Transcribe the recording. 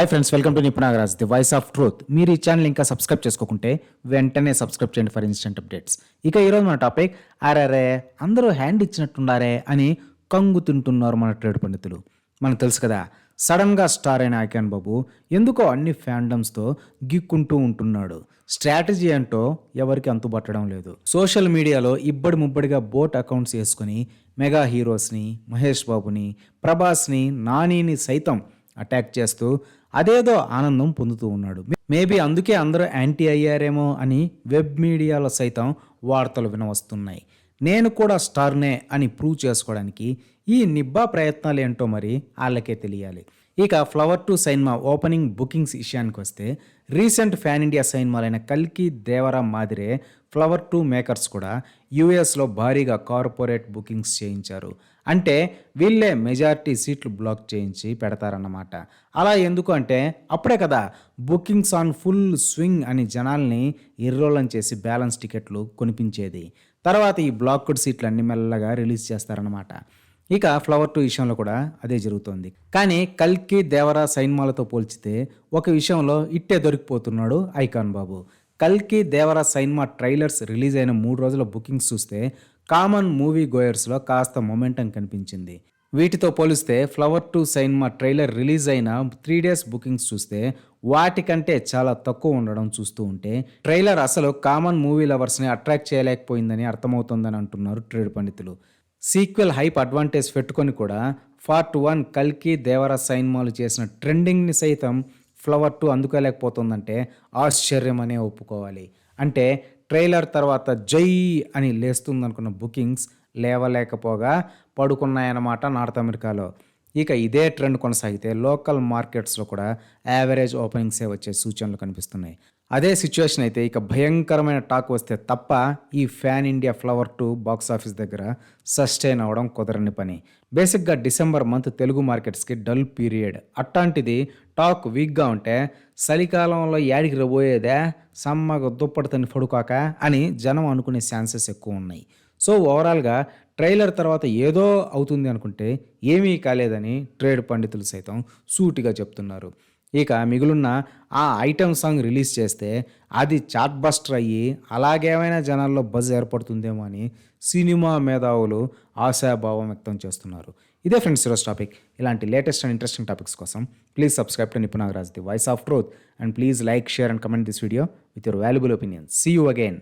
Hi friends welcome to Nipunagaraj the voice of truth మీరు ఈ channel ఇంకా subscribe చేసుకోకుంటే వెంటనే సబ్స్క్రైబ్ చేయండి ఫర్ ఇన్స్టెంట్ అప్డేట్స్ ఇక ఈరోజు మన టాపిక్ అరే అందరూ హ్యాండ్ ఇచ్చినట్టుండారే అని కంగు తింటున్నారు మన ట్రేడ్ పండితులు. మనకు తెలుసు కదా సడన్గా స్టార్ అయిన ఐకాన్ బాబు ఎందుకో అన్ని ఫ్యాండమ్స్తో గిక్కుంటూ ఉంటున్నాడు. స్ట్రాటజీ అంటూ ఎవరికి అంతుబట్టడం లేదు. సోషల్ మీడియాలో ఇబ్బడి ముబ్బడిగా బోట్ అకౌంట్స్ వేసుకుని మెగా హీరోస్ని మహేష్ బాబుని ప్రభాస్ని నానిని సైతం అటాక్ చేస్తూ అదేదో ఆనందం పొందుతూ ఉన్నాడు. మేబీ అందుకే అందరూ యాంటీ అయ్యారేమో అని వెబ్ మీడియాలో సైతం వార్తలు వినవస్తున్నాయి. నేను కూడా స్టార్నే అని ప్రూవ్ చేసుకోవడానికి ఈ నిబ్బా ప్రయత్నాలు ఏంటో మరి వాళ్ళకే తెలియాలి. ఇక flower two cinema opening bookings విషయానికి వస్తే రీసెంట్ ఫ్యాన్ ఇండియా సైన్మాలైన కల్కి దేవరా మాదిరే ఫ్లవర్ టూ మేకర్స్ కూడా యూఎస్లో భారీగా కార్పొరేట్ బుకింగ్స్ చేయించారు. అంటే వీళ్ళే మెజారిటీ సీట్లు బ్లాక్ చేయించి పెడతారన్నమాట. అలా ఎందుకు అంటే అప్పుడే కదా బుకింగ్స్ ఆన్ ఫుల్ స్వింగ్ అని జనాల్ని ఇర్రోలం చేసి బ్యాలెన్స్ టికెట్లు కొనిపించేది. తర్వాత ఈ బ్లాక్డ్ సీట్లు అన్ని మెల్లగా రిలీజ్ చేస్తారన్నమాట. ఇక ఫ్లవర్ టూ విషయంలో కూడా అదే జరుగుతోంది. కానీ కల్కి దేవరా సైన్మాలతో పోల్చితే ఒక విషయంలో ఇట్టే దొరికిపోతున్నాడు ఐకాన్ బాబు. కల్కి దేవరా సైన్మా ట్రైలర్స్ రిలీజ్ అయిన మూడు రోజుల బుకింగ్స్ చూస్తే కామన్ మూవీ గోయర్స్లో కాస్త మొమెంటం కనిపించింది. వీటితో పోలిస్తే flower two cinema trailer release అయిన త్రీ డేస్ బుకింగ్స్ చూస్తే వాటికంటే చాలా తక్కువ ఉండడం చూస్తూ ఉంటే ట్రైలర్ అసలు కామన్ మూవీ లవర్స్ని అట్రాక్ట్ చేయలేకపోయిందని అర్థమవుతోందని అంటున్నారు ట్రేడ్ పండితులు. సీక్వెల్ హైప్ అడ్వాంటేజ్ పెట్టుకొని కూడా పార్ట్ వన్ కల్కి దేవర సైన్మాలు చేసిన ట్రెండింగ్ని సైతం ఫ్లవర్ టూ అందుకోలేకపోతుందంటే ఆశ్చర్యం అనే ఒప్పుకోవాలి. అంటే ట్రైలర్ తర్వాత జై అని లేస్తుందనుకున్న బుకింగ్స్ లేవలేకపోగా పడుకున్నాయన్నమాట నార్త్ అమెరికాలో. ఇక ఇదే ట్రెండ్ కొనసాగితే లోకల్ మార్కెట్స్లో కూడా యావరేజ్ ఓపెనింగ్సే వచ్చే సూచనలు కనిపిస్తున్నాయి. అదే సిచ్యువేషన్ అయితే ఇక భయంకరమైన టాక్ వస్తే తప్ప ఈ pan India flower two box office దగ్గర సస్టైన్ అవ్వడం కుదరని పని. బేసిక్గా డిసెంబర్ మంత్ తెలుగు మార్కెట్స్కి డల్ పీరియడ్ అట్లాంటిది టాక్ వీక్గా ఉంటే చలికాలంలో యాడికి రబోయేదే సమ్మగా దుప్పటితని పడుకోక అని జనం అనుకునే ఛాన్సెస్ ఎక్కువ ఉన్నాయి. సో ఓవరాల్గా ట్రైలర్ తర్వాత ఏదో అవుతుంది అనుకుంటే ఏమీ కాలేదని ట్రేడ్ పండితులు సైతం సూటిగా చెప్తున్నారు. ఇక మిగులున్న ఆ ఐటమ్ సాంగ్ రిలీజ్ చేస్తే అది చాట్ బస్టర్ అయ్యి అలాగేమైనా జనాల్లో బజ్ ఏర్పడుతుందేమో అని సినిమా మేధావులు ఆశాభావం వ్యక్తం చేస్తున్నారు. ఇదే ఫ్రెండ్స్ ఈరోజు టాపిక్. ఇలాంటి లేటెస్ట్ అండ్ ఇంట్రెస్టింగ్ టాపిక్స్ కోసం please subscribe to Nipunagaraj the voice of truth and please like share and comment this video with your valuable opinion see you again